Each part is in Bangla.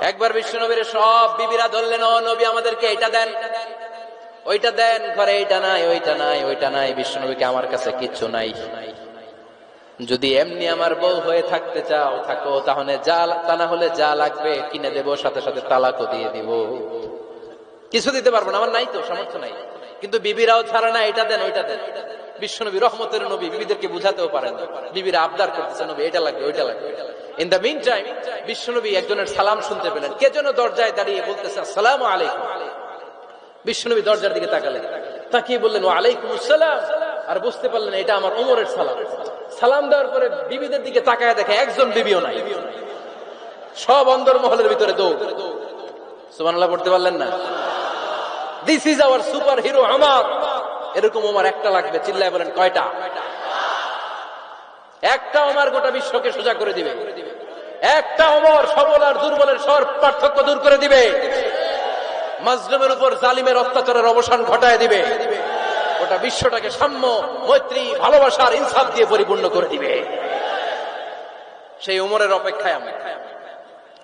একবার বিশ্ব নবীর সব বিবিরা ধরলেন, ও নবী, আমাদেরকে এটা দেন। ওইটা দেন, ঘরে এইটা নাই, ওইটা নাই ওইটা নাই বিশ্ব নবীকে আমার কাছে কিচ্ছু নাই। যদি এমনি আমার বউ হয়ে থাকতে চাও, থাকো, তাহলে যা, তা না হলে যা লাগবে, কিনে দেবো, সাথে সাথে তালাকও দিয়ে দিব। কিছু দিতে পারব না, আমার নাই তো, সামর্থ্য নাই। কিন্তু বিবিরাও ছাড়া না, এটা দেন, ওইটা দেন। বিশ্বনবী রহমতের নবী বিবিদেরকে বুঝাতেও পারেন না। বিবিরা আবদার করতেছে, নবী, এটা লাগবে, ওইটা লাগবে। ইন দ্য মিন টাইম বিশ্বনবী একজনের সালাম শুনতে পেলেন। কে যেন দরজায় দাঁড়িয়ে বলতেছে, আসসালাম আলাইকুম। বিশ্বনবী দরজার দিকে তাকালেন। তাকিয়ে বললেন, ওয়ালাইকুম আসসালাম। আর বুঝতে পারলেন, এটা আমার ওমরের সালাম। সালাম দেওয়ার পরে বিবিদের দিকে তাকায় দেখে একজন বিবিও নাই। সব অন্দর মহলের ভিতরে দৌড়। সুবহানাল্লাহ, পড়তে পারলেন না? This is our super hero আমার এরকম আমার একটা লাগবে, চিল্লায় বলেন, কয়টা? একটা আমার গোটা বিশ্বকে সোজা করে দিবে। একটা অমর সবল আর দুর্বলের সর পার্থক্য দূর করে দিবে। মাজলুমের উপর জালিমের অত্যাচারের অবসান ঘটায় দিবে। গোটা বিশ্বটাকে সাম্য, মৈত্রী, ভালোবাসার ইনসাফ দিয়ে পরিপূর্ণ করে দিবে। সেই উমরের অপেক্ষায় আমি।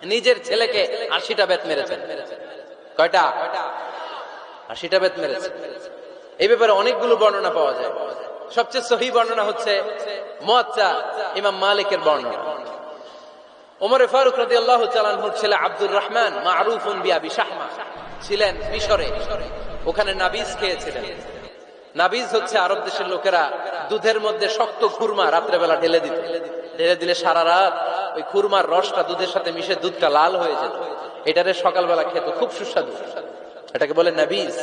নিজের ছেলেকে আশিটা বেত মেরেছেন। কয়টা? আশিটা বেত মেরেছে এই ব্যাপারে অনেকগুলো বর্ণনা পাওয়া যায়। সবচেয়ে সহি বর্ণনা হচ্ছে মোয়াচ্চা ইমাম মালিকের বর্ণনা। ওমরে ফারুক রাদি আল্লাহ চালানহুর ছেলে আব্দুর রহমান শাহমা ছিলেন মিশরে। ওখানে নাবিজ খেয়েছিলেন। নাবিজ হচ্ছে আরব দেশের লোকেরা দুধের মধ্যে শক্ত খুরমা রাত্রেবেলা ঢেলে দিত। ঢেলে দিলে সারা রাত ওই খুরমার রসটা দুধের সাথে মিশে দুধটা লাল হয়ে যেত। এটারে সকালবেলা খেত, খুব সুস্বাদু। এটাকে বলে নাবিজ।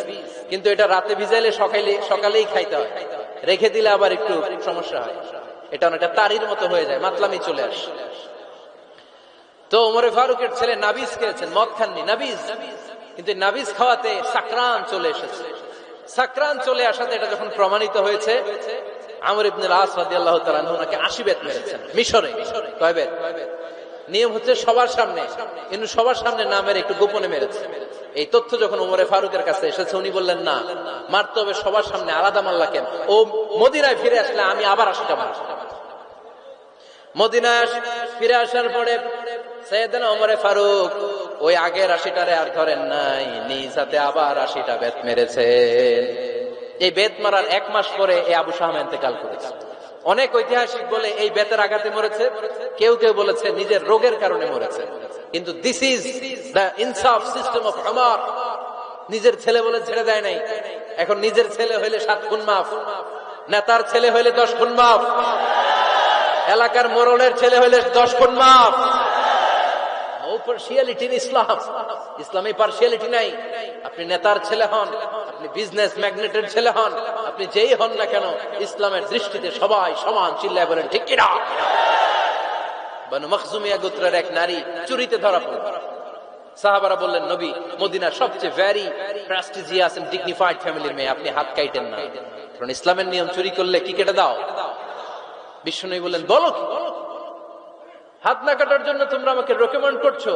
কিন্তু এটা রাতে ভিজাইলে সকালে সকালেই খাইতে হয়। রেখে দিলে আবার একটু সমস্যা হয়। এটা অনেকটা তারির মতো হয়ে যায়, মাতলামি চলে আসে। তো ওমরে ফারুকের ছেলে নাবিজ খেয়েছেন, মদ খাননি, নাবিজ। কিন্তু নাবিজ খাওয়াতে সাকরান চলে এসেছে। সাকরান চলে আসাতে এটা যখন প্রমাণিত হয়েছে, আমর ইবনে আস তাআলা ওনাকে 80 বেত মেরেছেন, মিশরে। কয় বেত? নিয়ম হচ্ছে সবার সামনে, কিন্তু সবার সামনে না মেরে একটু গোপনে মেরেছে। এই তথ্য যখন ওমরে ফারুকের কাছে এসেছে, উনি বললেন, না, মারতে হবে সবার সামনে আলাদা মাল্লা কেন ও মদিনায় ফিরে আসলে আমি আবার মারব মদিনায় বেত মারার এক মাস পরে আবু করেছে। অনেক ঐতিহাসিক বলে এই বেতের আঘাতে মরেছে। কেউ কেউ বলেছে নিজের রোগের কারণে মরেছে। কিন্তু দিস ইজ দ্য ইনসাফ সিস্টেম অফ আমার নিজের ছেলে বলে ছেড়ে দেয় নাই। এখন নিজের ছেলে হইলে সাত খুন মাফ। নেতার ছেলে হইলে দশ খুন মাফ। এলাকার মোরলের ছেলে হইলে দশ খুন মাফ। ইসলাম নাই। আপনি নেতার ছেলে হন, আপনি বিজনেস ম্যাগনেটের ছেলে হন, আপনি যেই হন না কেন, ইসলামের দৃষ্টিতে সবাই সমান চিল্লায় বলেন, ঠিক কিনা? গোত্রের এক নারী চুরিতে ধরা পড়ল। সাহাবারা বললেন, নবী, মদিনার সবচেয়ে মেয়ে, আপনি হাত কাইটেন না। কারণ ইসলামের নিয়ম চুরি করলে কি কেটে দাও? বিষ্ণু বললেন, বলো হাত না কাটার জন্য তোমরা আমাকে রেকমেন্ড করছ।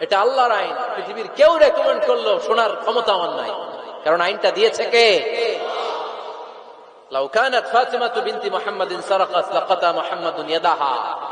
এটা আল্লাহর আইন। পৃথিবীর কেউ রেকমেন্ড করল শোনার ক্ষমতা আমার নাই। কারণ আইনটা দিয়েছে কে? লাউ কানাত ফাতিমাতু বিনতি মুহাম্মাদিন সারাকাত, লাকাতা মুহাম্মাদুন ইয়াদাহা।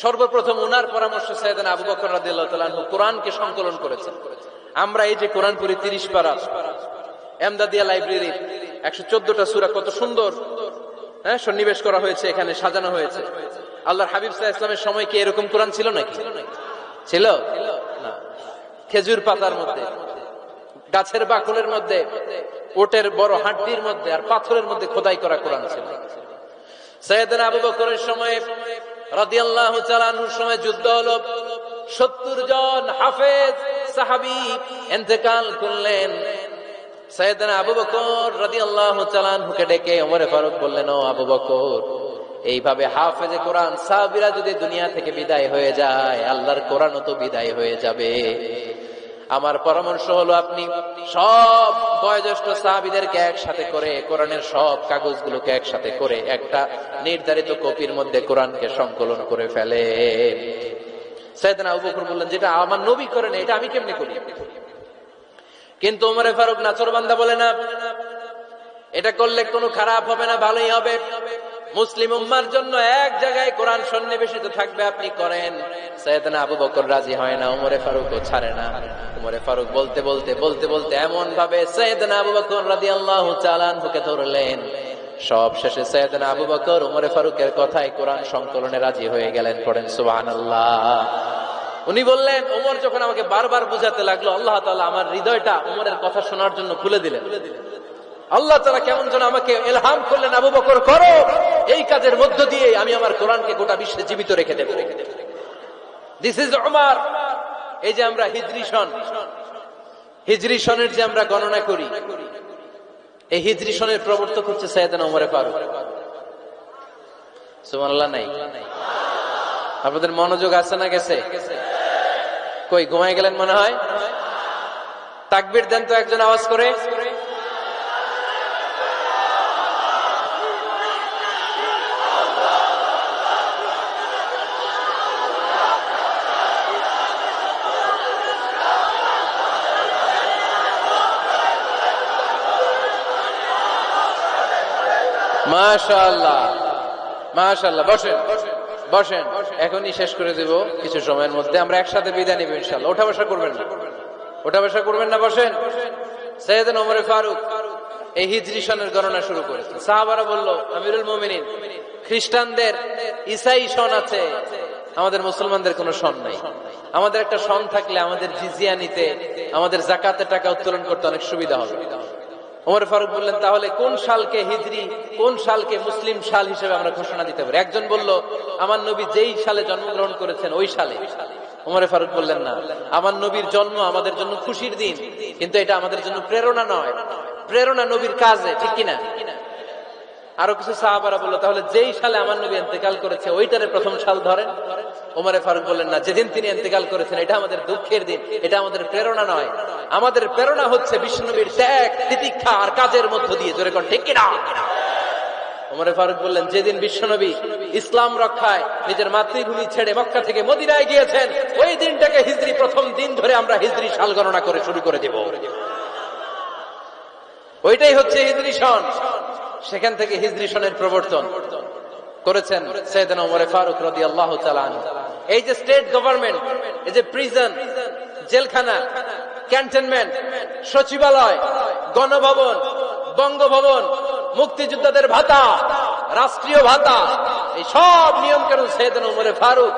সর্বপ্রথম উনার পরামর্শ সৈয়দান আবু বকর রাদিয়াল্লাহু তাআলা কোরআনকে সংকলন করেছেন। আমরা এই যে কোরআন পড়ি 30 পারা এমদাদিয়া লাইব্রেরি 114টা সূরা কত সুন্দর হ্যাঁ সন্নিবেশ করা হয়েছে, এখানে সাজানো হয়েছে। আল্লাহর হাবিব সাল্লাল্লাহু ইসলামের সময় কি এরকম কোরআন ছিল নাকি? ছিল? খেজুর পাতার মধ্যে, গাছের বাকলের মধ্যে, ওটের বড় হাড্ডির মধ্যে আর পাথরের মধ্যে খোদাই করা কোরআন ছিল। সৈয়দনা আবু বকরের সময় জন হাফেজ আবু এইভাবে হাফেজে কোরআন সাহাবিরা যদি দুনিয়া থেকে বিদায় হয়ে যায়, আল্লাহর কোরআনও তো বিদায় হয়ে যাবে। আমার পরামর্শ হলো আপনি সব বয়োজ্যেষ্ঠ সাহাবিদেরকে একসাথে করে কোরআনের সব কাগজগুলোকে একসাথে করে একটা নির্ধারিত কপির মধ্যে কোরআনকে সংকলন করে ফেলে সৈয়দনা আবু বললেন, যেটা আমার নবী করেন, এটা আমি কেমনে করি? কিন্তু উমরে ফারুক নাচরবান্দা বলে না এটা করলে কোনো খারাপ হবে না, ভালোই হবে। মুসলিম উম্মার জন্য এক জায়গায় কোরআন সন্নিবেশিত থাকবে, আপনি করেন। সৈয়দনা আবু বকর রাজি হয় না, উমরে ফারুক ও ছাড়ে না। উমরে ফারুক বলতে বলতে বলতে বলতে এমন ভাবে সৈয়দনা আবু বকর রাদিয়াল্লাহু তাআলা আনহুকে ধরলেন। সব শেষে সৈয়দনা আবু বকর, উমরে ফারুকের কথায় কোরআন সংকলনে রাজি হয়ে গেলেন, পড়েন সুবহানাল্লাহ। উনি বললেন ওমর যখন আমাকে বারবার বুঝাতে লাগল, আল্লাহ তাআলা আমার হৃদয়টা উমরের কথা শোনার জন্য খুলে দিলেন। আল্লাহ তালা কেমন যেন আমাকে এলহাম করলেন, আবু বকর, করো। এই কাজের মধ্য দিয়ে আমি আমার কোরআনকে গোটা বিশ্বে জীবিত রেখে দেব। দিস ইজ আমার এই যে আমরা হিজরি সন। হিজরি সনের যে আমরা গণনা করি, এই হিজরি সনের প্রবর্তক হচ্ছে সৈয়দান ওমরে ফারুক। সুবহানাল্লাহ, নাই। আপনাদের মনোযোগ আছে না গেছে? কই ঘুমাই গেলেন মনে হয়? তাকবির দেন তো একজন আওয়াজ করে। বসেন এখনই শেষ করে দেব কিছু সময়ের মধ্যে। আমরা একসাথে বিদায় নিব ইনশাআল্লাহ। ওঠা বসা করবেন না। ওঠা বসা করবেন না, বসেন। সৈয়দ ওমরে ফারুক এই হিজরি সনের গণনা শুরু করেছেন সাহাবারা বলল, আমিরুল মুমিনিন, খ্রিস্টানদের ইসাই সন আছে। আমাদের মুসলমানদের কোনো সন নাই। আমাদের একটা সন থাকলে আমাদের জিজিয়া নিতে, আমাদের জাকাতের টাকা উত্তোলন করতে অনেক সুবিধা হবে। ওমর ফারুক বললেন, তাহলে কোন সালকে হিজরি, কোন সালকে মুসলিম সাল হিসেবে আমরা ঘোষণা দিতে পারি? একজন বলল, আমার নবী যেই সালে জন্মগ্রহণ করেছেন, ওই সালে। ওমরে ফারুক বললেন, না, আমার নবীর জন্ম আমাদের জন্য খুশির দিন, কিন্তু এটা আমাদের জন্য প্রেরণা নয়। প্রেরণা নবীর কাজে, ঠিক কিনা? আরও কিছু সাহাবারা বলল, তাহলে যেই সালে আমার নবী এতেকাল করেছে, ওইটারে প্রথম সাল ধরেন। ওমরে ফারুক বললেন, না, যেদিন তিনি এতেকাল করেছেন, এটা আমাদের দুঃখের দিন, এটা আমাদের প্রেরণা নয়। আমাদের প্রেরণা হচ্ছে বিষ্ণুবীর ত্যাগ, তিতিক্ষা আর কাজের মধ্য দিয়ে। জোরে কোন, ঠিক কিনা? ওমরে ফারুক বললেন, যেদিন বিশ্বনবী ইসলাম রক্ষায় নিজের মাতৃভূমি ছেড়ে মক্কা থেকে মদিনায় গিয়েছেন, ওই দিনটাকে হিজরি প্রথম দিন ধরে আমরা হিজরি সাল গণনা করে শুরু করে দেব। ওইটাই হচ্ছে হিজরি সন সেখান থেকে হিজরি সনের প্রবর্তন করেছেন সৈয়দনা ওমরে ফারুক রদি আল্লাহ এই যে স্টেট গভর্নমেন্ট, এই যে প্রিজন, জেলখানা, ক্যান্টনমেন্ট, সচিবালয়, গণভবন, বঙ্গভবন, মুক্তিযোদ্ধাদের ভাতা, রাষ্ট্রীয় ভাতা, এই সব নিয়ম কেন সৈয়দনা ওমরে ফারুক